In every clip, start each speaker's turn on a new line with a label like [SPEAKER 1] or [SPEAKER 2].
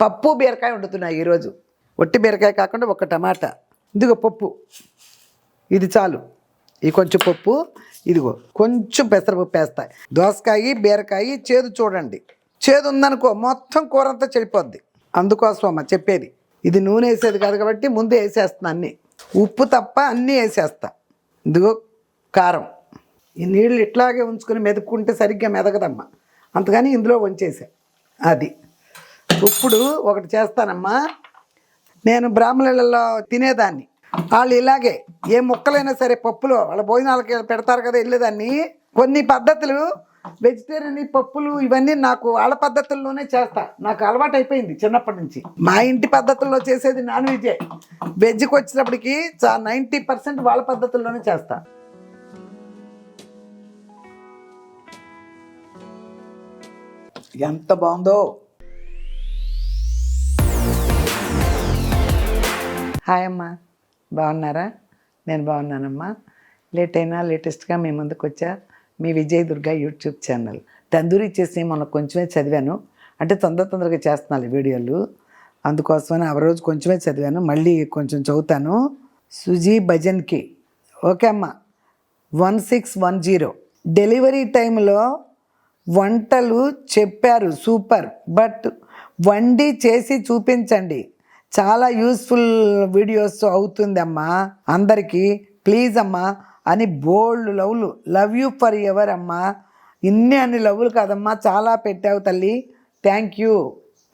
[SPEAKER 1] పప్పు బీరకాయ వండుతున్నాయి ఈరోజు. ఒట్టి బీరకాయ కాకుండా ఒక టమాటా. ఇదిగో పప్పు. ఇది చాలు. ఈ కొంచెం పప్పు ఇదిగో. కొంచెం పెసరపప్పు వేస్తాయి దోసకాయ బీరకాయ చేదు చూడండి. చేదు ఉందనుకో మొత్తం కూర అంతా చెడిపోద్ది. అందుకోసం అమ్మ చెప్పేది. ఇది నూనె వేసేది కాదు కాబట్టి ముందే వేసేస్తున్నా అన్నీ. ఉప్పు తప్ప అన్నీ వేసేస్తా. ఇదిగో కారం. ఈ నీళ్ళు ఇట్లాగే ఉంచుకుని మెదుక్కుంటే సరిగ్గా మెదగదమ్మా. అంతగాని ఇందులో వంచేసా. అది. ఇప్పుడు ఒకటి చేస్తానమ్మా. నేను బ్రాహ్మణులలో తినేదాన్ని. వాళ్ళు ఇలాగే ఏ ముక్కలైనా సరే పప్పులో వాళ్ళ భోజనాలకి పెడతారు కదా వెళ్ళేదాన్ని. కొన్ని పద్ధతులు వెజిటేరియన్ పప్పులు ఇవన్నీ నాకు వాళ్ళ పద్ధతుల్లోనే చేస్తా. నాకు అలవాటు అయిపోయింది చిన్నప్పటి నుంచి. మా ఇంటి పద్ధతుల్లో చేసేది నాన్ వెజే వెజ్కి వచ్చినప్పటికి నైంటీ పర్సెంట్ వాళ్ళ పద్ధతుల్లోనే చేస్తా. ఎంత బాగుందో. హాయ్ అమ్మా. బాగున్నారా? నేను బాగున్నానమ్మా. లేట్ అయినా లేటెస్ట్గా మీ ముందుకు వచ్చా. మీ విజయ్ దుర్గా యూట్యూబ్ ఛానల్. తందూరి చేసి మొన్న కొంచెమే చదివాను. అంటే తొందర తొందరగా చేస్తున్నాను వీడియోలు. అందుకోసమని ఆ రోజు కొంచెమే చదివాను. మళ్ళీ కొంచెం చదువుతాను. సుజీ భజన్కి. ఓకే అమ్మా. One six one zero. Delivery టైంలో వంటలు చెప్పారు. సూపర్. బట్ వండి చేసి చూపించండి. చాలా యూస్ఫుల్ వీడియోస్ అవుతుందమ్మా. అందరికీ ప్లీజ్ అమ్మా అని బోల్డ్ లవ్లు లవ్ యూ ఫర్ ఎవర్ అమ్మా. ఇన్ని అన్ని లవ్లు కాదమ్మా చాలా పెట్టావు తల్లి. Thank you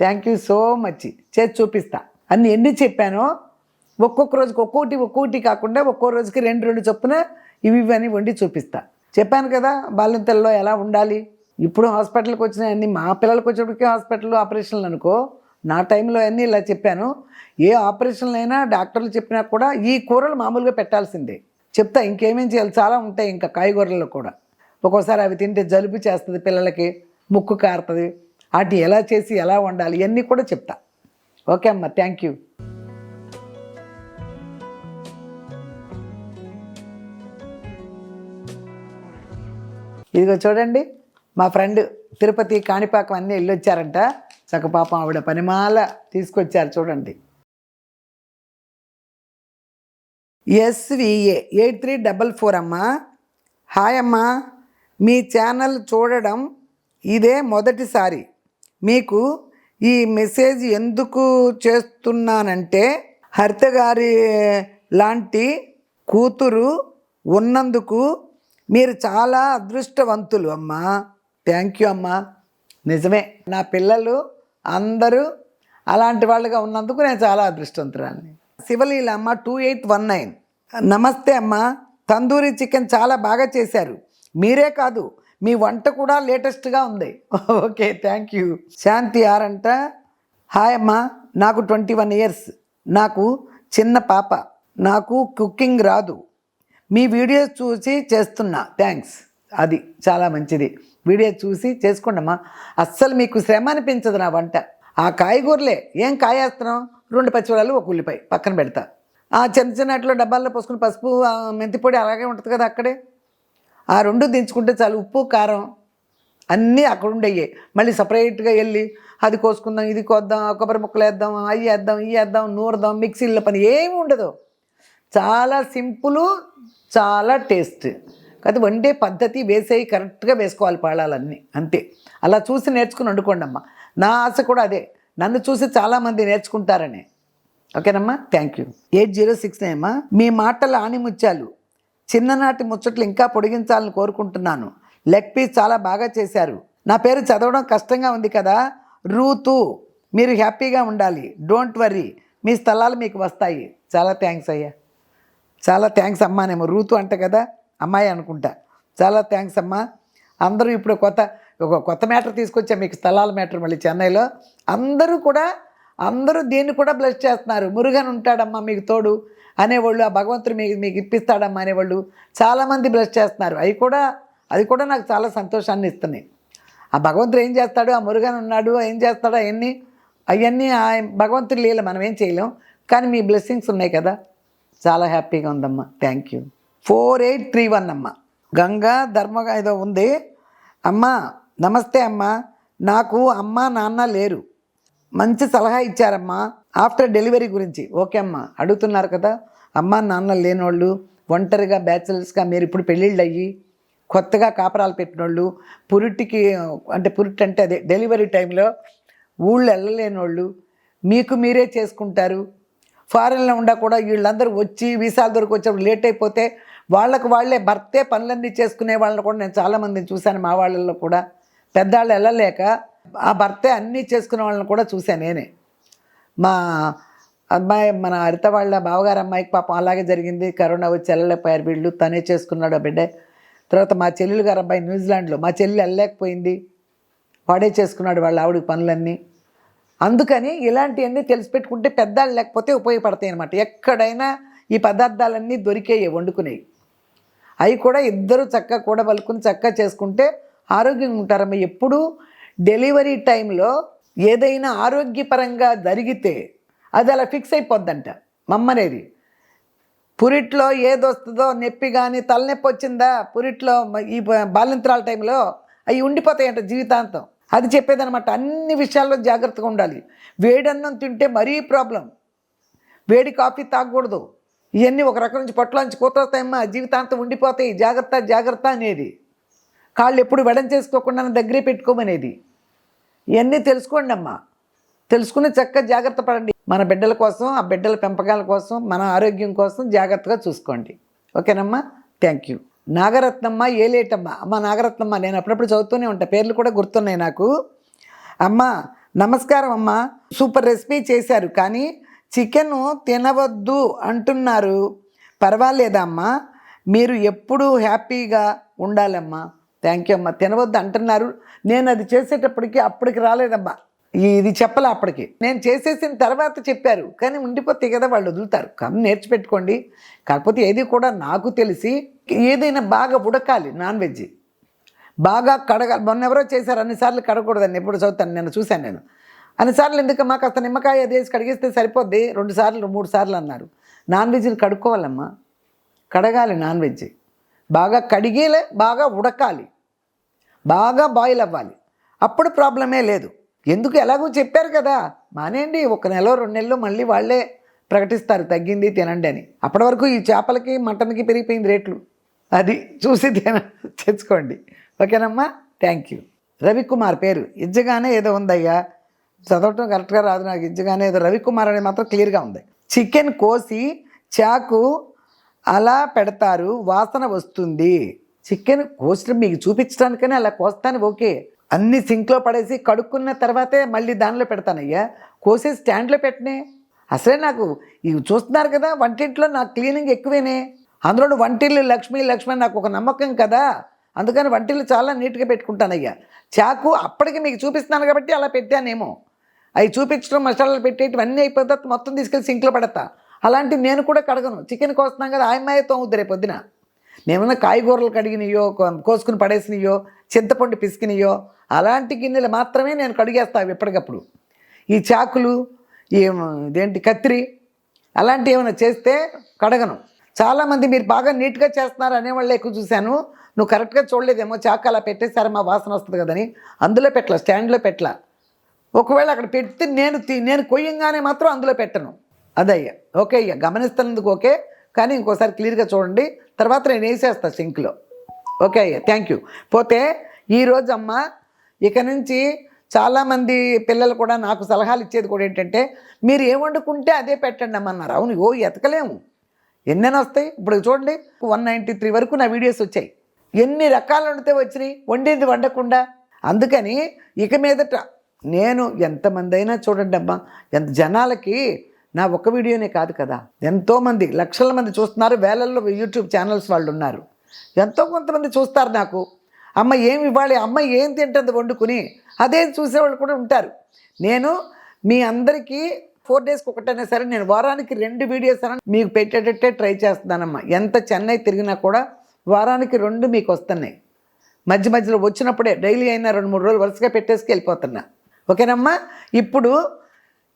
[SPEAKER 1] thank you so much చేసి చూపిస్తా. అన్ని ఎన్ని చెప్పానో ఒక్కొక్క రోజుకి ఒక్కోటి ఒక్కోటి కాకుండా ఒక్కో రోజుకి రెండు రెండు చొప్పున ఇవి ఇవన్నీ అని వండి చూపిస్తా. చెప్పాను కదా బాలింతల్లో ఎలా ఉండాలి? ఇప్పుడు హాస్పిటల్కి వచ్చినాయన్నీ మా పిల్లలకి వచ్చేప్పటికే హాస్పిటల్ ఆపరేషన్లు అనుకో నా టైంలో అన్నీ ఇలా చెప్పాను. ఏ ఆపరేషన్లైనా అయినా డాక్టర్లు చెప్పినా కూడా ఈ కూరలు మామూలుగా పెట్టాల్సిందే. చెప్తా ఇంకేమేం చేయాలి? చాలా ఉంటాయి ఇంకా కాయగూరల్లో కూడా. ఒక్కోసారి అవి తింటే జలుబు చేస్తుంది పిల్లలకి ముక్కు కారుతుంది. వాటి ఎలా చేసి ఎలా వండాలి? ఇవన్నీ కూడా చెప్తా. ఓకే అమ్మ థ్యాంక్ యూ ఇదిగో చూడండి మా ఫ్రెండ్ తిరుపతి కాణిపాకం అన్నీ వెళ్ళొచ్చారంట. చక్క పాపం ఆవిడ పనిమాల తీసుకొచ్చారు చూడండి. SVA eight three double four అమ్మా. హాయ్ అమ్మా. మీ ఛానల్ చూడడం ఇదే మొదటిసారి. మీకు ఈ మెసేజ్ ఎందుకు చేస్తున్నానంటే హరిత గారి లాంటి కూతురు ఉన్నందుకు మీరు చాలా అదృష్టవంతులు అమ్మా. థ్యాంక్ యూ అమ్మా. నిజమే. నా పిల్లలు అందరూ అలాంటి వాళ్ళుగా ఉన్నందుకు నేను చాలా అదృష్టవంతురాన్ని శివలీల అమ్మ టూ ఎయిట్ వన్ నైన్. నమస్తే అమ్మ తందూరి చికెన్ చాలా బాగా చేశారు. మీరే కాదు మీ వంట కూడా లేటెస్ట్గా ఉంది. Okay thank you. శాంతి ఆరంట అంట హాయ్ అమ్మా నాకు ట్వంటీ వన్ ఇయర్స్. నాకు చిన్న పాప నాకు కుకింగ్ రాదు. మీ వీడియోస్ చూసి చేస్తున్నా థ్యాంక్స్. అది చాలా మంచిది. వీడియో చూసి చేసుకోండమ్మా. అస్సలు మీకు శ్రమ అనిపించదు నా వంట. ఆ కాయగూరలే ఏం కాయేస్తున్నాం రెండు పచ్చిమిరపకాయలు ఒక ఉల్లిపాయ. పక్కన పెడతా. ఆ చిన్న చిన్న అట్లా డబ్బాల్లో పోసుకుని పసుపు మెంతిపొడి మెంతి పొడి అలాగే ఉంటుంది కదా అక్కడే. ఆ రెండు దించుకుంటే చాలు ఉప్పు కారం అన్నీ అక్కడ ఉండయ్యే. మళ్ళీ సపరేట్గా వెళ్ళి అది కోసుకుందాం ఇది కోద్దాం కొబ్బరి ముక్కలు వేద్దాం అవి వేద్దాం ఇవి వేద్దాం నూరదాం మిక్సీలో పని ఏమి ఉండదు. చాలా సింపుల్ చాలా టేస్ట్. కాదు వండే పద్ధతి వేసేవి కరెక్ట్గా వేసుకోవాలి పాళాలన్నీ. అంతే. అలా చూసి నేర్చుకుని వండుకోండి అమ్మా నా ఆశ కూడా అదే. నన్ను చూసి చాలామంది నేర్చుకుంటారని. ఓకేనమ్మా? Thank you eight zero six అమ్మా? మీ మాటల ఆణిముత్యాలు చిన్ననాటి ముచ్చట్లు ఇంకా పొడిగించాలని కోరుకుంటున్నాను. లెగ్ పీస్ చాలా బాగా చేశారు. నా పేరు చదవడం కష్టంగా ఉంది కదా? రూతు మీరు హ్యాపీగా ఉండాలి. డోంట్ వర్రీ మీ స్థలాలు మీకు వస్తాయి. చాలా థ్యాంక్స్ అయ్యా. చాలా థ్యాంక్స్ అమ్మా రూతు అంట కదా? అమ్మాయి అనుకుంటా. చాలా థ్యాంక్స్ అమ్మా. అందరూ ఇప్పుడు కొత్త ఒక కొత్త మ్యాటర్ తీసుకొచ్చా మీకు స్థలాల మ్యాటర్ మళ్ళీ చెన్నైలో. అందరూ కూడా అందరూ దీన్ని కూడా బ్లెస్ చేస్తున్నారు. మురుగన్ ఉంటాడమ్మా మీకు తోడు అనేవాళ్ళు ఆ భగవంతుడు మీకు మీకు ఇప్పిస్తాడమ్మా అనేవాళ్ళు చాలామంది బ్లెస్ చేస్తున్నారు. అవి కూడా అది కూడా నాకు చాలా సంతోషాన్ని ఇస్తున్నాయి. ఆ భగవంతుడు ఏం చేస్తాడు? ఆ మురుగన్ ఉన్నాడు ఏం చేస్తాడు? అవన్నీ అవన్నీ ఆ భగవంతుడు లీల మనం ఏం చేయలేం. కానీ మీ బ్లెస్సింగ్స్ ఉన్నాయి కదా. చాలా హ్యాపీగా ఉందమ్మా. Thank you four eight three one అమ్మ. గంగా ధర్మగా ఏదో ఉంది. అమ్మా నమస్తే అమ్మ. నాకు అమ్మ నాన్న లేరు. మంచి సలహా ఇచ్చారమ్మా. ఆఫ్టర్ డెలివరీ గురించి. ఓకే అమ్మా. అడుగుతున్నారు కదా. అమ్మ నాన్న లేనోళ్ళు ఒంటరిగా బ్యాచిలర్స్గా మీరు ఇప్పుడు పెళ్ళిళ్ళు అయ్యి కొత్తగా కాపరాలు పెట్టినోళ్ళు పురిటికి అంటే పురిటి అంటే అదే డెలివరీ టైంలో ఊళ్ళు వెళ్ళలేనోళ్ళు మీకు మీరే చేసుకుంటారు. ఫారెన్లో ఉండా కూడా వీళ్ళందరూ వచ్చి వీసాలు దొరికి వచ్చేప్పుడు లేట్ అయిపోతే వాళ్ళకు వాళ్ళే భర్తే పనులన్నీ చేసుకునే వాళ్ళని కూడా నేను చాలామందిని చూశాను మా వాళ్ళల్లో కూడా. పెద్దవాళ్ళు వెళ్ళలేక ఆ భర్తే అన్నీ చేసుకునే వాళ్ళని కూడా చూశాను నేనే. మా అమ్మాయి మన హరిత వాళ్ళ బావగారు అమ్మాయికి పాపం అలాగే జరిగింది. కరోనా వచ్చి వెళ్ళలేకపోయారు వీళ్ళు తనే చేసుకున్నాడు ఆ బిడ్డ. తర్వాత మా చెల్లెలు గారు అబ్బాయి న్యూజిలాండ్లో మా చెల్లి వెళ్ళలేకపోయింది. వాడే చేసుకున్నాడు వాళ్ళ ఆవిడ పనులన్నీ. అందుకని ఇలాంటివన్నీ తెలిసిపెట్టుకుంటే పెద్దాళ్ళు లేకపోతే ఉపయోగపడతాయి అనమాట ఎక్కడైనా ఈ పదార్థాలన్నీ దొరికేవి వండుకునేవి. అవి కూడా ఇద్దరు చక్కగా కూడా పలుకుని చక్కగా చేసుకుంటే ఆరోగ్యంగా ఉంటారమ్మ. ఎప్పుడు డెలివరీ టైంలో ఏదైనా ఆరోగ్యపరంగా జరిగితే అది అలా ఫిక్స్ అయిపోద్దంట మమ్మనేది. పురిట్లో ఏది వస్తుందో నొప్పి కానీ తలనొప్పి వచ్చిందా? పురిట్లో ఈ బాలింతరాల టైంలో అవి ఉండిపోతాయంట జీవితాంతం. అది చెప్పేదనమాట అన్ని విషయాల్లో జాగ్రత్తగా ఉండాలి. వేడన్నం తింటే మరీ ప్రాబ్లం. వేడి కాఫీ తాగకూడదు. ఇవన్నీ ఒక రకం నుంచి పట్టులోంచి కూతొస్తాయమ్మా జీవితాంతం ఉండిపోతాయి. జాగ్రత్త జాగ్రత్త అనేది. కాళ్ళు ఎప్పుడు వెడం చేసుకోకుండా దగ్గరే పెట్టుకోమనేది. ఇవన్నీ తెలుసుకోండి అమ్మా. తెలుసుకుని చక్కగా జాగ్రత్త పడండి. మన బిడ్డల కోసం ఆ బిడ్డల పెంపకాల కోసం మన ఆరోగ్యం కోసం జాగ్రత్తగా చూసుకోండి. ఓకేనమ్మా? థ్యాంక్ యూ నాగరత్నమ్మ ఏలేటమ్మ అమ్మ నాగరత్నమ్మ నేను అప్పుడప్పుడు చదువుతూనే ఉంటా. పేర్లు కూడా గుర్తున్నాయి నాకు. అమ్మ నమస్కారం అమ్మ. సూపర్ రెసిపీ చేశారు కానీ చికెను తినవద్దు అంటున్నారు. పర్వాలేదమ్మా. మీరు ఎప్పుడూ హ్యాపీగా ఉండాలమ్మా. థ్యాంక్ యూ అమ్మా. తినవద్దు అంటున్నారు. నేను అది చేసేటప్పటికి అప్పటికి రాలేదమ్మా. ఇది చెప్పలే అప్పటికి. నేను చేసేసిన తర్వాత చెప్పారు. కానీ ఉండిపోతే కదా వాళ్ళు వదులుతారు. కానీ నేర్చిపెట్టుకోండి. కాకపోతే ఏది కూడా నాకు తెలిసి ఏదైనా బాగా ఉడకాలి నాన్ వెజ్. బాగా కడగాలి. మొన్న ఎవరో చేశారు. అన్నిసార్లు కడగకూడదని ఎప్పుడు చదువుతాను నేను చూశాను నేను. అన్నిసార్లు ఎందుకమ్మా? కాస్త నిమ్మకాయ అది వేసి కడిగిస్తే సరిపోద్ది. రెండు సార్లు మూడు సార్లు అన్నారు. నాన్ వెజ్ని కడుక్కోవాలమ్మా. కడగాలి నాన్ వెజ్. బాగా కడిగేలే బాగా ఉడకాలి. బాగా బాయిల్ అవ్వాలి. అప్పుడు ప్రాబ్లమే లేదు. ఎందుకు ఎలాగో చెప్పారు కదా? మానేయండి ఒక నెల రెండు నెలలు మళ్ళీ వాళ్ళే ప్రకటిస్తారు. తగ్గింది తినండి అని. అప్పటి వరకు ఈ చేపలకి మటన్కి పెరిగిపోయింది రేట్లు. అది చూసి తిన తెచ్చుకోండి. ఓకేనమ్మా? Thank you. రవికుమార్ పేరు. ఇజ్జగానే ఏదో ఉందయ్యా. చదవటం కరెక్ట్గా రాదు నాకు ఇంచగానే ఇది రవికుమార్ అనేది మాత్రం క్లియర్గా ఉంది. చికెన్ కోసి చాకు అలా పెడతారు వాసన వస్తుంది. చికెన్ కోసిన మీకు చూపించడానికనే అలా కోస్తాను ఓకే. అన్ని సింక్లో పడేసి కడుక్కున్న తర్వాతే మళ్ళీ దానిలో పెడతానయ్యా. కోసి స్టాండ్లో పెట్టనే. అసలే నాకు ఇవి చూస్తున్నారు కదా వంటింట్లో నాకు క్లీనింగ్ ఎక్కువేనే. అందులో వంటిల్లు లక్ష్మి లక్ష్మి నాకు ఒక నమ్మకం కదా. అందుకని వంటిల్లు చాలా నీట్గా పెట్టుకుంటానయ్యా. చాకు అప్పటికి మీకు చూపిస్తున్నాను కాబట్టి అలా పెట్టానేమో. అవి చూపించడం మసాలాలు పెట్టేటివి అన్నీ అయిపోయిన తర్వాత మొత్తం తీసుకెళ్ళి సింక్లో పడతా అలాంటి నేను కూడా కడగను. చికెన్ కోస్తున్నాం కదా ఆయమ్మాయి తోముద్ది రేపు పొద్దున. నేమన్నా కాయగూరలు కడిగినయో కోసుకుని పడేసినయో చింతపండు పిసికినయో అలాంటి గిన్నెలు మాత్రమే నేను కడిగేస్తాను ఎప్పటికప్పుడు. ఈ చాకులు ఈ ఇదేంటి కత్తిరి అలాంటివి ఏమైనా చేస్తే కడగను. చాలామంది మీరు బాగా నీట్గా చేస్తున్నారు అనేవాళ్ళు ఎక్కువ చూశాను. నువ్వు కరెక్ట్గా చూడలేదేమో చాకు అలా పెట్టేసారు మా వాసన వస్తుంది కదని. అందులో పెట్టలా స్టాండ్లో పెట్టలా. ఒకవేళ అక్కడ పెడితే నేను నేను కొయ్యంగానే మాత్రం అందులో పెట్టను. అదయ్యా. ఓకే అయ్యా. గమనిస్తున్నందుకు ఓకే. కానీ ఇంకోసారి క్లియర్గా చూడండి. తర్వాత నేను వేసేస్తా సింక్లో. ఓకే అయ్యా. Thank you. పోతే ఈరోజు అమ్మ ఇక నుంచి చాలామంది పిల్లలు కూడా నాకు సలహాలు ఇచ్చేది కూడా ఏంటంటే మీరు ఏం వండుకుంటే అదే పెట్టండి అమ్మన్నారు. అవును. ఓ ఎతకలేము. ఎన్నైనా వస్తాయి? ఇప్పుడు చూడండి. వన్ నైంటీ త్రీ వరకు నా వీడియోస్ వచ్చాయి. ఎన్ని రకాలు వండితే వచ్చినాయి? వండేది వండకుండా. అందుకని ఇక మీదట నేను ఎంతమంది అయినా చూడండి అమ్మా ఎంత జనాలకి నా ఒక్క వీడియోనే కాదు కదా. ఎంతోమంది లక్షల మంది చూస్తున్నారు వేలల్లో యూట్యూబ్ ఛానల్స్ వాళ్ళు ఉన్నారు. ఎంతో కొంతమంది చూస్తారు నాకు. అమ్మ ఏమి ఇవ్వాలి? అమ్మ ఏం తింటుంది వండుకుని? అదే చూసేవాళ్ళు కూడా ఉంటారు. నేను మీ అందరికీ ఫోర్ డేస్కి ఒకటైనా సరే నేను వారానికి రెండు వీడియోస్ అని మీకు పెట్టేటట్టే ట్రై చేస్తున్నానమ్మా. ఎంత చెన్నై తిరిగినా కూడా వారానికి రెండు మీకు వస్తున్నాయి. మధ్య మధ్యలో వచ్చినప్పుడే డైలీ అయినా రెండు మూడు రోజులు వరుసగా పెట్టేసుకు వెళ్ళిపోతున్నా ఓకేనమ్మా? ఇప్పుడు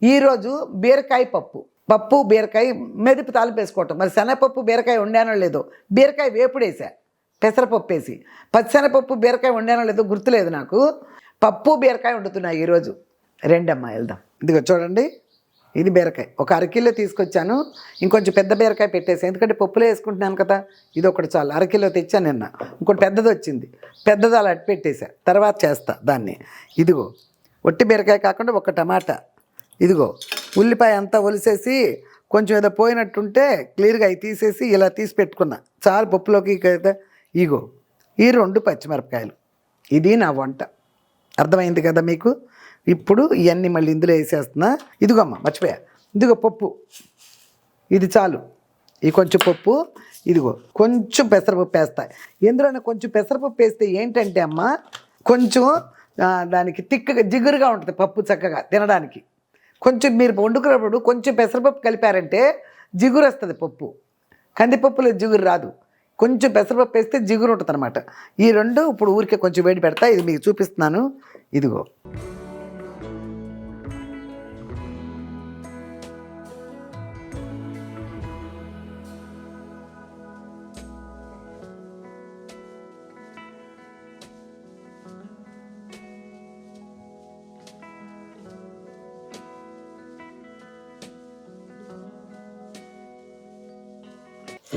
[SPEAKER 1] ఈరోజు బీరకాయ పప్పు. పప్పు బీరకాయ మెదిపి తాలిపేసుకోవటం మరి శనగపప్పు బీరకాయ వండానో లేదో. బీరకాయ వేపుడేసా పెసరపప్పు వేసి. పచ్చిశనగపప్పు బీరకాయ వండానో లేదో గుర్తులేదు నాకు. పప్పు బీరకాయ వండుతున్నాయి ఈరోజు. రెండమ్మా వెళ్దాం. ఇదిగో చూడండి. ఇది బీరకాయ. ఒక అరకిలో తీసుకొచ్చాను. ఇంకొంచెం పెద్ద బీరకాయ పెట్టేసి. ఎందుకంటే పప్పులో వేసుకుంటున్నాను కదా. ఇది ఒకటి చాలు. అరకిలో తెచ్చాను నిన్న. ఇంకోటి పెద్దది వచ్చింది. పెద్దది అలా అట్టి పెట్టేశా. తర్వాత చేస్తా దాన్ని. ఇదిగో. ఒట్టి బీరకాయ కాకుండా ఒక టమాటా. ఇదిగో ఉల్లిపాయ అంతా ఒలిసేసి కొంచెం ఏదో పోయినట్టుంటే క్లియర్గా అవి తీసేసి ఇలా తీసి పెట్టుకున్నా. చాలు పప్పులోకి ఇక ఇగో ఈ రెండు పచ్చిమిరపకాయలు. ఇది నా వంట. అర్థమైంది కదా మీకు? ఇప్పుడు ఇవన్నీ మళ్ళీ ఇందులో వేసేస్తున్నా. ఇదిగో అమ్మ మర్చిపోయా. ఇదిగో పప్పు. ఇది చాలు. ఈ కొంచెం పప్పు. ఇదిగో కొంచెం పెసరపప్పు వేస్తా. ఎందులోనే కొంచెం పెసరపప్పు వేస్తే ఏంటంటే అమ్మ కొంచెం దానికి తిక్కగా జిగురుగా ఉంటుంది పప్పు చక్కగా తినడానికి. కొంచెం మీరు వండుకున్నప్పుడు కొంచెం పెసరపప్పు కలిపారంటే జిగురు వస్తుంది పప్పు. కందిపప్పులో జిగురు రాదు. కొంచెం పెసరపప్పు వేస్తే జిగురు ఉంటుంది అనమాట ఈ రెండు ఇప్పుడు ఊరికే కొంచెం వేడి పెడతా ఇది మీకు చూపిస్తున్నాను. ఇదిగో.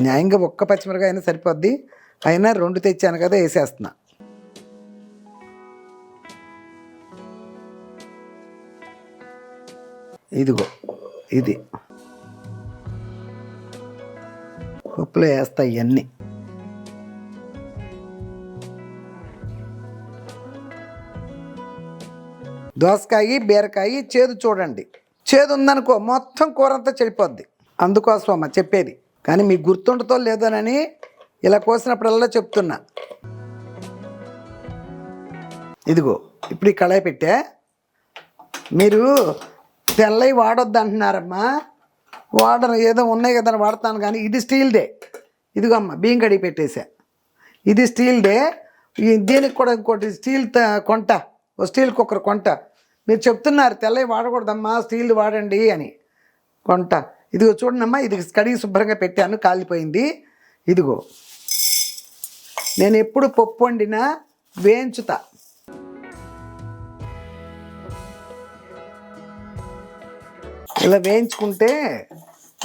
[SPEAKER 1] న్యాయంగా ఒక్క పచ్చిమిరకాయ అయినా సరిపోద్ది. అయినా రెండు తెచ్చాను కదా వేసేస్తున్నా. ఇదిగో ఇది. పప్పులో వేస్తా ఇవన్నీ దోసకాయ బీరకాయ చేదు చూడండి. చేదు ఉందనుకో మొత్తం కూర అంతా చెడిపోద్ది. అందుకోసం అమ్మ చెప్పేది. కానీ మీకు గుర్తుండతో లేదోనని ఇలా కోసినప్పుడల్లా చెప్తున్నా. ఇదిగో ఇప్పుడు ఈ కళాయి పెట్టే. మీరు తెల్లవి వాడొద్దు అంటున్నారమ్మా. వాడను ఏదో ఉన్నాయి కదా అని వాడతాను కానీ ఇది స్టీల్దే ఇదిగో అమ్మ బియ్యం కడిగి పెట్టేసా. ఇది స్టీల్దే దీనికి కూడా ఇంకోటి స్టీల్ కొంట. ఓ స్టీల్ కుక్కర్ కొంట. మీరు చెప్తున్నారు తెల్లవి వాడకూడదమ్మా స్టీల్ వాడండి అని. కొంట. ఇదిగో చూడండమ్మా ఇది కడిగి శుభ్రంగా పెట్టాను కాలిపోయింది. ఇదిగో. నేను ఎప్పుడు పప్పు వండినా వేయించుతా. ఇలా వేయించుకుంటే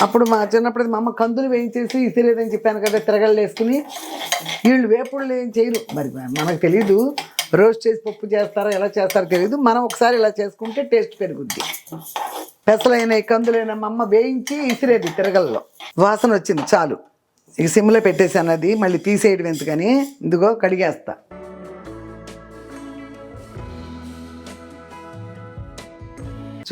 [SPEAKER 1] అప్పుడు మా చిన్నప్పుడు మా అమ్మ కందులు వేయించేసి ఇసిరేదని చెప్పాను కదా తిరగళ్ళు వేసుకుని. వీళ్ళు వేపుళ్ళు ఏం చేయరు. మరి మనకు తెలియదు రోస్ట్ చేసి పప్పు చేస్తారో ఎలా చేస్తారో తెలియదు మనం ఒకసారి ఇలా చేసుకుంటే టేస్ట్ పెరుగుద్ది. పెసలైన కందులైన మా అమ్మ వేయించి ఇసిరేది తిరగల్లో. వాసన వచ్చింది చాలు. ఇక సిమ్లో పెట్టేసాను అది మళ్ళీ తీసేయడం ఎందుకని? ఇందుకో కడిగేస్తా.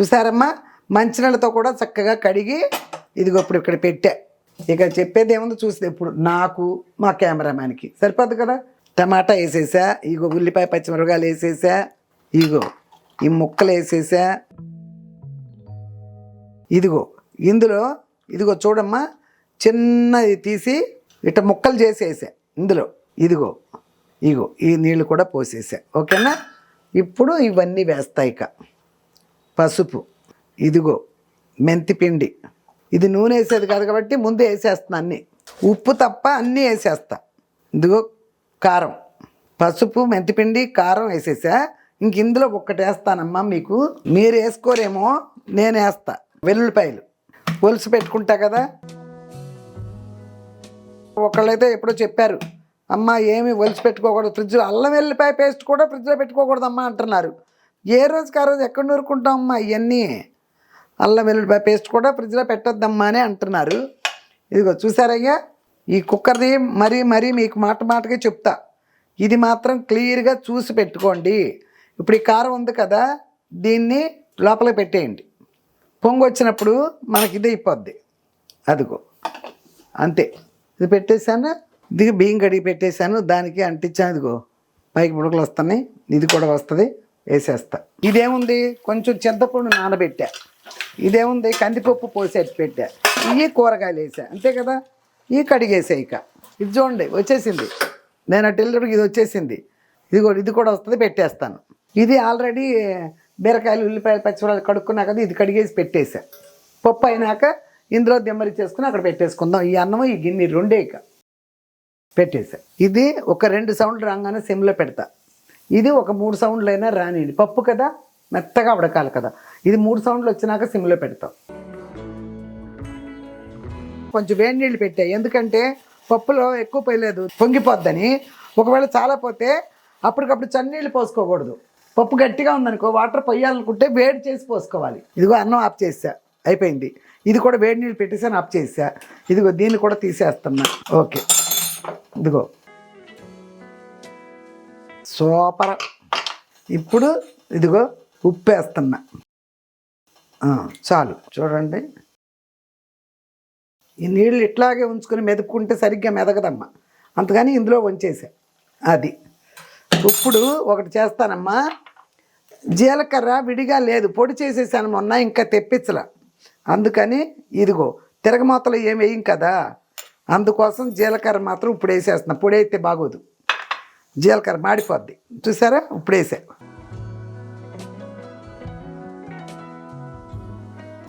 [SPEAKER 1] చూసారమ్మా? మంచినీళ్ళతో కూడా చక్కగా కడిగి ఇదిగో ఇప్పుడు ఇక్కడ పెట్టా. ఇక చెప్పేది ఏముందో చూస్తే ఇప్పుడు నాకు మా కెమెరామ్యాన్కి. సరిపోద్ది కదా? టమాటా వేసేసా ఇగో ఉల్లిపాయ పచ్చిమిరపకాయలు వేసేసా ఇగో ఈ ముక్కలు వేసేసా. ఇదిగో ఇందులో ఇదిగో చూడమ్మా చిన్నది తీసి ఇట ముక్కలు చేసేసా ఇందులో ఇదిగో ఇగో ఈ నీళ్ళు కూడా పోసేసా ఓకేనా? ఇప్పుడు ఇవన్నీ వేస్తాయిక ఇక. పసుపు ఇదిగో మెంతి పిండి. ఇది నూనె వేసేది కాదు కాబట్టి ముందే వేసేస్తున్నా అన్నీ. ఉప్పు తప్ప అన్నీ వేసేస్తా. ఇదిగో కారం. పసుపు మెంతిపిండి కారం వేసేసా. ఇంక ఇందులో ఒక్కటి వేస్తానమ్మా మీకు. మీరు వేసుకోరేమో నేను వేస్తా. వెల్లుల్లిపాయలు. ఒలిసి పెట్టుకుంటా కదా. ఒకళ్ళైతే ఎప్పుడో చెప్పారు. అమ్మ ఏమి ఒలిసి పెట్టుకోకూడదు. ఫ్రిడ్జ్లో అల్లం వెల్లిపాయ పేస్ట్ కూడా ఫ్రిడ్జ్లో పెట్టుకోకూడదు అమ్మ అంటున్నారు. ఏ రోజుకి ఆ రోజు ఎక్కడ నూరుకుంటాం అమ్మా ఇవన్నీ అల్లం వెల్లుల్లిపాయ పేస్ట్ కూడా ఫ్రిడ్జ్లో పెట్టొద్దమ్మా అని అంటున్నారు. ఇదిగో చూసారయ్యా? ఈ కుక్కర్ది మరీ మరీ మీకు మాట మాటగా చెప్తా. ఇది మాత్రం క్లియర్గా చూసి పెట్టుకోండి. ఇప్పుడు ఈ కారం ఉంది కదా దీన్ని లోపల పెట్టేయండి. పొంగు వచ్చినప్పుడు మనకి ఇది అయిపోద్ది. అదిగో. అంతే. ఇది పెట్టేశాను. ఇది బియ్యం కడిగి పెట్టేశాను. దానికి అంటించాను. ఇదిగో పైకి బుడకలు వస్తున్నాయి. ఇది కూడా వస్తుంది. వేసేస్తా. ఇదేముంది? కొంచెం చింతపండు నానబెట్టా. ఇదేముంది? కందిపప్పు పోసేట్టు పెట్టా. ఇవి కూరగాయలు వేసా. అంతే కదా? ఈ కడిగేసా ఇక. ఇది చూడండి వచ్చేసింది. నేను అటు వెళ్ళేటప్పుడు ఇది వచ్చేసింది. ఇది కూడా ఇది కూడా వస్తుంది పెట్టేస్తాను. ఇది ఆల్రెడీ బీరకాయలు ఉల్లిపాయలు పచ్చిమిరకాయలు కడుక్కున్నా కదా ఇది కడిగేసి పెట్టేసా. పప్పు అయినాక ఇందులో దిమ్మరి చేసుకుని అక్కడ పెట్టేసుకుందాం. ఈ అన్నం ఈ గిన్నె రెండే ఇక. పెట్టేసా. ఇది ఒక రెండు సౌండ్లు రాగానే సిమ్లో పెడతా. ఇది ఒక మూడు సౌండ్లు అయినా రానియండి పప్పు కదా మెత్తగా ఉడకాలి కదా. ఇది మూడు సౌండ్లు వచ్చినాక సిమ్లో పెడతాం. కొంచెం వేడి నీళ్ళు పెట్టాయి ఎందుకంటే పప్పులో ఎక్కువ పోయలేదు పొంగిపోద్దని. ఒకవేళ చాలా పోతే అప్పటికప్పుడు చన్నీళ్ళు పోసుకోకూడదు. పప్పు గట్టిగా ఉందనుకో వాటర్ పొయ్యాలనుకుంటే వేడి చేసి పోసుకోవాలి. ఇదిగో అన్నం ఆఫ్ చేసా అయిపోయింది. ఇది కూడా వేడి నీళ్ళు పెట్టేసాను ఆఫ్ చేసా ఇదిగో దీన్ని కూడా తీసేస్తున్నా. ఓకే. ఇదిగో. సూపర్. ఇప్పుడు ఇదిగో ఉప్పు వేస్తున్నా చాలు. చూడండి. ఈ నీళ్ళు ఇట్లాగే ఉంచుకొని మెదుపుకుంటే సరిగ్గా మెదగదమ్మా. అంతగాని ఇందులో వంచేసా. అది. ఇప్పుడు ఒకటి చేస్తానమ్మా. జీలకర్ర విడిగా లేదు. పొడి చేసేసాను మొన్న ఇంకా తెప్పించలా. అందుకని ఇదిగో తిరగమాతలు ఏం వేయం కదా? అందుకోసం జీలకర్ర మాత్రం ఇప్పుడు వేసేస్తున్నా. పొడి అయితే బాగోదు. జీలకర్ర మాడిపోద్ది. చూసారా? ఇప్పుడు వేసా.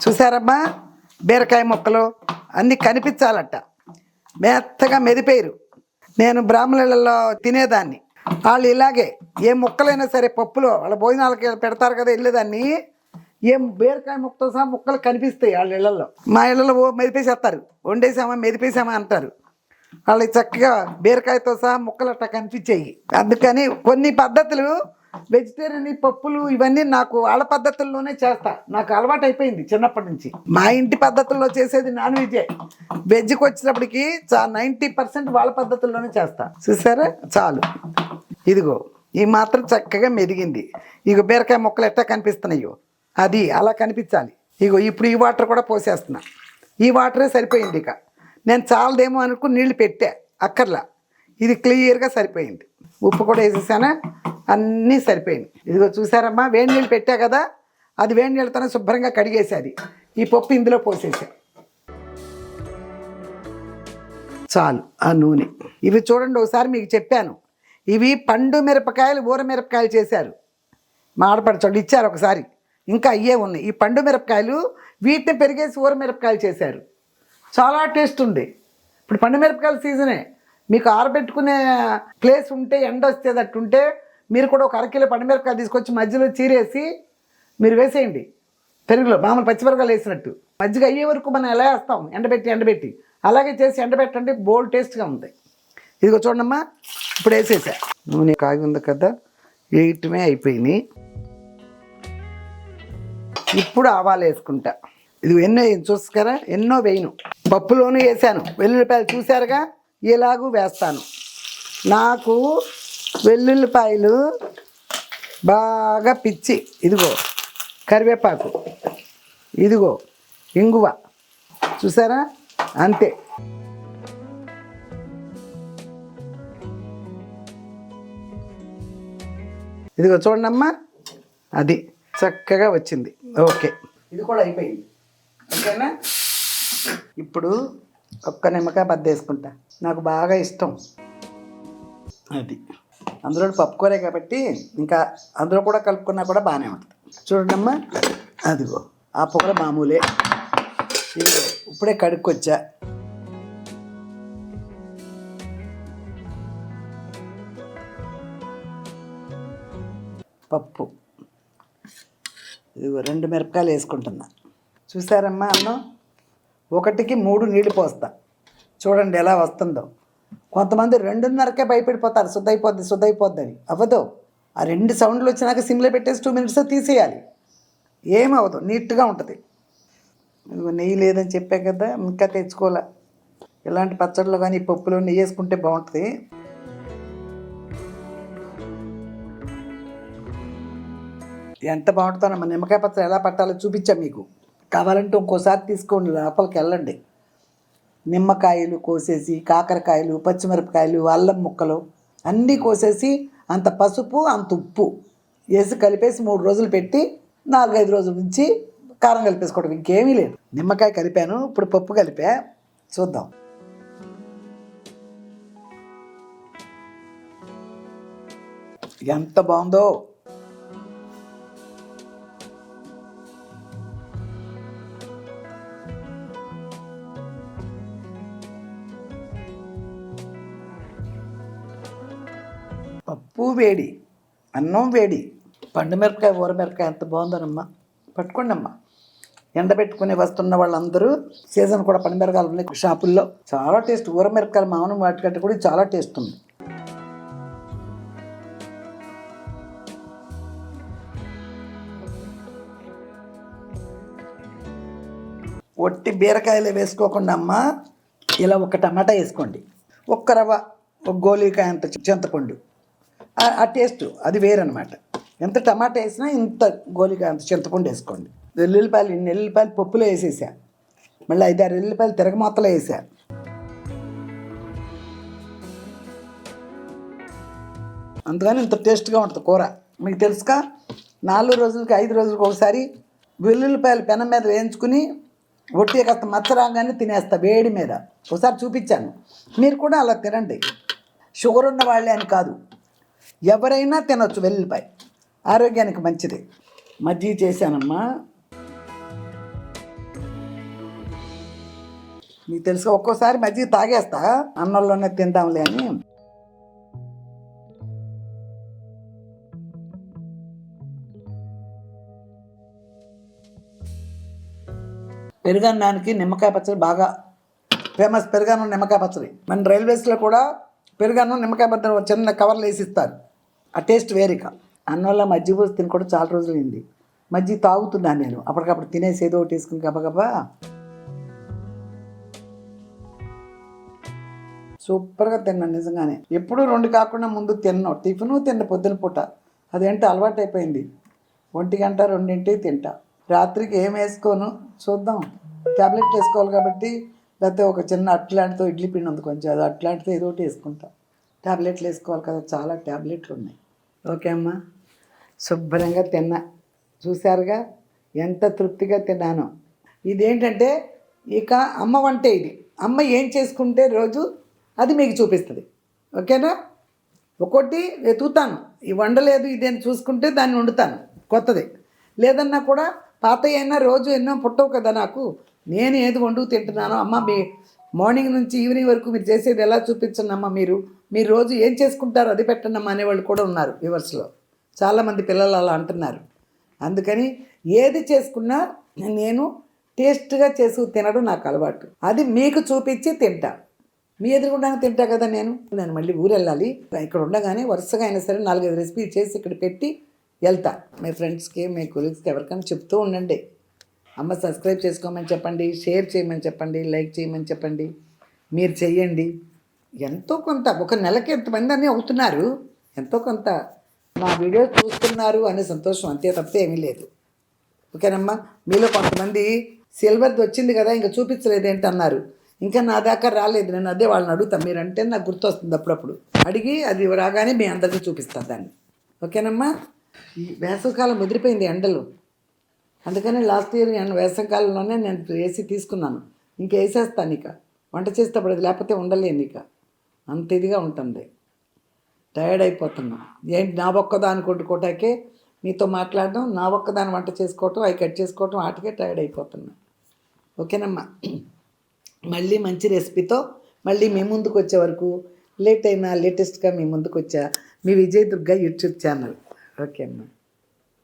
[SPEAKER 1] చూసారమ్మా? బీరకాయ ముక్కలు. అన్నీ కనిపించాలట. మెత్తగా మెదిపేరు నేను బ్రాహ్మణులలో తినేదాన్ని. వాళ్ళు ఇలాగే ఏ ముక్కలైనా సరే పప్పులో వాళ్ళ భోజనాలకి పెడతారు కదా వెళ్ళేదాన్ని ఏం బీరకాయ ముక్కతో సహా ముక్కలు కనిపిస్తాయి వాళ్ళ ఇళ్ళల్లో. మా ఇళ్ళలో ఓ మెదిపేసేస్తారు. వండేసామా మెదిపేసామా అంటారు. వాళ్ళకి చక్కగా బీరకాయతో సహా ముక్కలు అట్లా కనిపించాయి. అందుకని కొన్ని పద్ధతులు వెజిటేరియన్ ఈ పప్పులు ఇవన్నీ నాకు వాళ్ళ పద్ధతుల్లోనే చేస్తా. నాకు అలవాటు అయిపోయింది చిన్నప్పటి నుంచి. మా ఇంటి పద్ధతుల్లో చేసేది నాన్ వెజే వెజ్కి వచ్చినప్పటికి చా నైంటీ పర్సెంట్ వాళ్ళ పద్ధతుల్లోనే చేస్తా. చూసారా? చాలు. ఇదిగో ఈ మాత్రం చక్కగా మెరిగింది ఇగో బీరకాయ ముక్కలు ఎట్టా కనిపిస్తున్నాయో. అది అలా కనిపించాలి. ఇగో ఇప్పుడు ఈ వాటర్ కూడా పోసేస్తున్నా. ఈ వాటరే సరిపోయింది ఇక. నేను చాలదేమో అనుకుని నీళ్ళు పెట్టా. అక్కర్లా. ఇది క్లియర్గా సరిపోయింది. ఉప్పు కూడా వేసేసానా? అన్నీ సరిపోయింది. ఇదిగో చూసారమ్మా వేడి నీళ్ళు పెట్టా కదా? అది వేడి నీళ్ళతోనే శుభ్రంగా కడిగేసేది ఈ పప్పు ఇందులో పోసేసా. చాలు ఆ నూనె. ఇవి చూడండి ఒకసారి మీకు చెప్పాను. ఇవి పండు మిరపకాయలు ఊర మిరపకాయలు చేశారు. మా ఆడపడచోళ్ళు ఇచ్చారు ఒకసారి. ఇంకా అయ్యే ఉన్నాయి. ఈ పండు మిరపకాయలు వీటిని పెరిగేసి ఊర మిరపకాయలు చేశారు. చాలా టేస్ట్ ఉంది. ఇప్పుడు పండు మిరపకాయల సీజనే. మీకు ఆరబెట్టుకునే ప్లేస్ ఉంటే ఎండ వచ్చేటట్టు ఉంటే మీరు కూడా ఒక అరకిలో పండుమిరపకాయలు తీసుకొచ్చి మధ్యలో చీరేసి మీరు వేసేయండి. పెరుగులో మామూలు పచ్చిమిరపకాయలు వేసినట్టు. మజ్జిగ అయ్యే వరకు మనం ఎలా వేస్తాం? ఎండబెట్టి ఎండబెట్టి అలాగే చేసి ఎండబెట్టండి బోల్డ్ టేస్ట్గా ఉంది. ఇదిగో చూడమ్మా ఇప్పుడు వేసేసా. నూనె కాగి ఉంది కదా వేయటమే అయిపోయినాయి. ఇప్పుడు ఆవాలు వేసుకుంటా. ఇది ఎన్నో వేయను చూసుకోరా ఎన్నో వేయను. పప్పులోనూ వేసాను. వెల్లుల్లిపాయలు చూసారుగా? ఇలాగూ వేస్తాను. నాకు వెల్లుల్లిపాయలు బాగా పిచ్చి. ఇదిగో కరివేపాకు. ఇదిగో ఇంగువ. చూసారా? అంతే. ఇదిగో చూడండమ్మా. అది చక్కగా వచ్చింది. ఓకే. ఇది కూడా అయిపోయింది. ఓకేనా? ఇప్పుడు ఒక్క నిమ్మకాయ బద్ద వేసుకుంటా నాకు బాగా ఇష్టం. అది. అందులో పప్పుకూరే కాబట్టి ఇంకా అందులో కూడా కలుపుకున్నా కూడా బాగానే ఉంటుంది. చూడండమ్మా. అదిగో. ఆ పొగల మామూలే. ఇదిగో ఇప్పుడే కడుక్కొచ్చా. పప్పు. ఇదిగో రెండు మిరపకాయలు వేసుకుంటున్నా. చూసారమ్మా అన్నం? ఒకటికి మూడు నీళ్ళు పోస్తా. చూడండి ఎలా వస్తుందో. కొంతమంది రెండున్నరకే భయపడిపోతారు. శుద్ధైపోద్ది శుద్ధైపోద్ది అని. అవ్వదు. ఆ రెండు సౌండ్లు వచ్చినాక సిమ్లో పెట్టేసి టూ మినిట్స్ తీసేయాలి. ఏమవ్వదు. నీట్గా ఉంటుంది. నెయ్యి లేదని చెప్పా కదా ఇంకా తెచ్చుకోలే ఇలాంటి పచ్చడిలో కానీ ఈ పప్పులో నెయ్యి వేసుకుంటే బాగుంటుంది. ఎంత బాగుంటుందో నిమ్మకాయ పచ్చడి ఎలా పట్టాలో చూపించాం మీకు. కావాలంటే ఇంకోసారి తీసుకోండి. లోపలికి వెళ్ళండి. నిమ్మకాయలు కోసేసి కాకరకాయలు పచ్చిమిరపకాయలు అల్లం ముక్కలు అన్నీ కోసేసి అంత పసుపు అంత ఉప్పు వేసి కలిపేసి మూడు రోజులు పెట్టి నాలుగైదు రోజుల నుంచి కారం కలిపేసుకోవడం ఇంకేమీ లేదు. నిమ్మకాయ కలిపాను ఇప్పుడు పప్పు కలిపా. చూద్దాం. ఎంత బాగుందో. వేడి అన్నం వేడి. పండు మిరపకాయ ఊర మిరపకాయ ఎంత బాగుందోనమ్మా. పట్టుకోండి అమ్మా ఎండబెట్టుకుని వస్తున్న వాళ్ళందరూ సీజన్ కూడా పండు మిరపకాయలు ఉన్నాయి. షాపుల్లో చాలా టేస్ట్. ఊర మిరపకాయలు మామూలు వాటికంటే కూడా చాలా టేస్ట్ ఉంది. ఒట్టి బీరకాయలు వేసుకోకుండా అమ్మ ఇలా ఒక టమాటా వేసుకోండి. ఒక్క రవ్వ ఒక గోలికాయ అంత చింతపండు. ఆ- టేస్ట్ అది వేరనమాట ఎంత టమాటా వేసినా ఇంత గోలీకాయ అంత చింతపండు వేసుకోండి. వెల్లుల్లిపాయలు ఇన్ని ఎల్లుల్లిపాయలు పప్పులో వేసేసా. మళ్ళీ ఐదారు ఎల్లుల్లిపాయలు తిరగమాతలో వేసా. అందుకని ఇంత టేస్ట్గా ఉంటుంది కూర. మీకు తెలుసుగా నాలుగు రోజులకి ఐదు రోజులకి ఒకసారి వెల్లుల్లిపాయలు పెనం మీద వేయించుకుని ఒట్టి కాస్త మచ్చరాగానే తినేస్తా వేడి మీద. ఒకసారి చూపించాను. మీరు కూడా అలా తినండి. షుగర్ ఉన్న వాళ్ళే అని కాదు. ఎవరైనా తినొచ్చు వెల్లుల్లిపాయ. ఆరోగ్యానికి మంచిది. మజ్జిగ చేశానమ్మా. మీకు తెలుసు ఒక్కోసారి మజ్జిగ తాగేస్తా అన్నంలోనే తిందాంలే అని. పెరుగన్నానికి నిమ్మకాయ పచ్చడి బాగా ఫేమస్ పెరుగన్నం నిమ్మకాయ పచ్చడి. మన రైల్వేస్లో కూడా పెరుగన్నం నిమ్మకాయ పచ్చడి చిన్న కవర్లు వేసి ఇస్తారు. ఆ టేస్ట్ వేరిక అన్నంలో మజ్జిగ పోసి తిని చాలా రోజులైంది. మజ్జిగ తాగుతున్నాను నేను. అప్పటికప్పుడు తినేసి ఏదో ఒకటి వేసుకుని గబగబా సూపర్గా తిన్నాను నిజంగానే. ఎప్పుడూ రెండు కాకుండా ముందు తిన్నావు టిఫిను తిన్న పొద్దున పూట. అదేంటో అలవాటు అయిపోయింది. ఒంటి గంట రెండింటికి తింటా. రాత్రికి ఏం వేసుకోను? చూద్దాం. ట్యాబ్లెట్ వేసుకోవాలి కాబట్టి లేకపోతే ఒక చిన్న అట్లాంటితో ఇడ్లీ పిండి ఉంది కొంచెం అది అట్లాంటితో ఏదో ఒకటి వేసుకుంటా. ట్యాబ్లెట్లు వేసుకోవాలి కదా చాలా ట్యాబ్లెట్లు ఉన్నాయి. ఓకే అమ్మా. శుభ్రంగా తిన్నా. చూశారుగా? ఎంత తృప్తిగా తిన్నానో. ఇదేంటంటే ఇక అమ్మ వంటే ఇది. అమ్మ ఏం చేసుకుంటే రోజు అది మీకు చూపిస్తుంది. ఓకేనా? ఒకటి వెతుకుతాను ఈ వండలేదు ఇదేం చూసుకుంటే దాన్ని వండుతాను. కొత్తది. లేదన్నా కూడా పాత అయినా రోజు ఎన్నో పుట్టవు కదా నాకు. నేను ఏది వండుకు తింటున్నానో అమ్మ మీ మార్నింగ్ నుంచి ఈవినింగ్ వరకు మీరు చేసేది ఎలా చూపించండి అమ్మ మీరు. మీరు రోజు ఏం చేసుకుంటారో అది పెట్టండి అమ్మ అనేవాళ్ళు కూడా ఉన్నారు వ్యూవర్స్లో చాలామంది పిల్లలు అలా అంటున్నారు. అందుకని ఏది చేసుకున్నా నేను టేస్ట్గా చేసి తినడం నాకు అలవాటు. అది మీకు చూపించి తింటా. మీ ఎదురుగుండానే తింటా కదా నేను. నేను మళ్ళీ ఊరు వెళ్ళాలి ఇక్కడ ఉండగానే వరుసగా అయినా సరే నాలుగైదు రెసిపీ చేసి ఇక్కడ పెట్టి వెళ్తా. మీ ఫ్రెండ్స్కి మీ కొలీగ్స్కి ఎవరికైనా చెప్తూ ఉండండి. అమ్మ సబ్స్క్రైబ్ చేసుకోమని చెప్పండి షేర్ చేయమని చెప్పండి లైక్ చేయమని చెప్పండి. మీరు చెయ్యండి. ఎంతో కొంత ఒక నెలకి ఎంతమంది అని అవుతున్నారు. ఎంతో కొంత నా వీడియో చూస్తున్నారు అనే సంతోషం అంతే తప్పితే ఏమీ లేదు. ఓకేనమ్మా? మీలో కొంతమంది సిల్వర్ది వచ్చింది కదా ఇంకా చూపించలేదు ఏంటి అన్నారు ఇంకా నా దాకా రాలేదు నేను అదే వాళ్ళని అడుగుతాను మీరంటే నాకు గుర్తొస్తుంది అప్పుడప్పుడు. అడిగి అది రాగానే మీ అందరికీ చూపిస్తాను దాన్ని. ఓకేనమ్మా? ఈ వేసవకాలం ముదిరిపోయింది ఎండలు. అందుకని లాస్ట్ ఇయర్ నేను వేసవికాలంలోనే నేను ఏసీ తీసుకున్నాను. ఇంకా వేసేస్తాను ఇక. వంట చేసేటప్పుడు అది లేకపోతే ఉండలేను ఇక. అంత ఇదిగా ఉంటుంది. టైర్డ్ అయిపోతున్నా. ఏంటి నా ఒక్కదాని కొట్టుకోవటాకే మీతో మాట్లాడడం నా ఒక్కదాని వంట చేసుకోవటం అవి కట్ చేసుకోవటం వాటికే టైర్డ్ అయిపోతున్నా. ఓకేనమ్మా. మళ్ళీ మంచి రెసిపీతో మళ్ళీ మీ ముందుకు వచ్చే వరకు లేట్ అయినా లేటెస్ట్గా మీ ముందుకు వచ్చా మీ Vijay Durga YouTube channel. Okay అమ్మా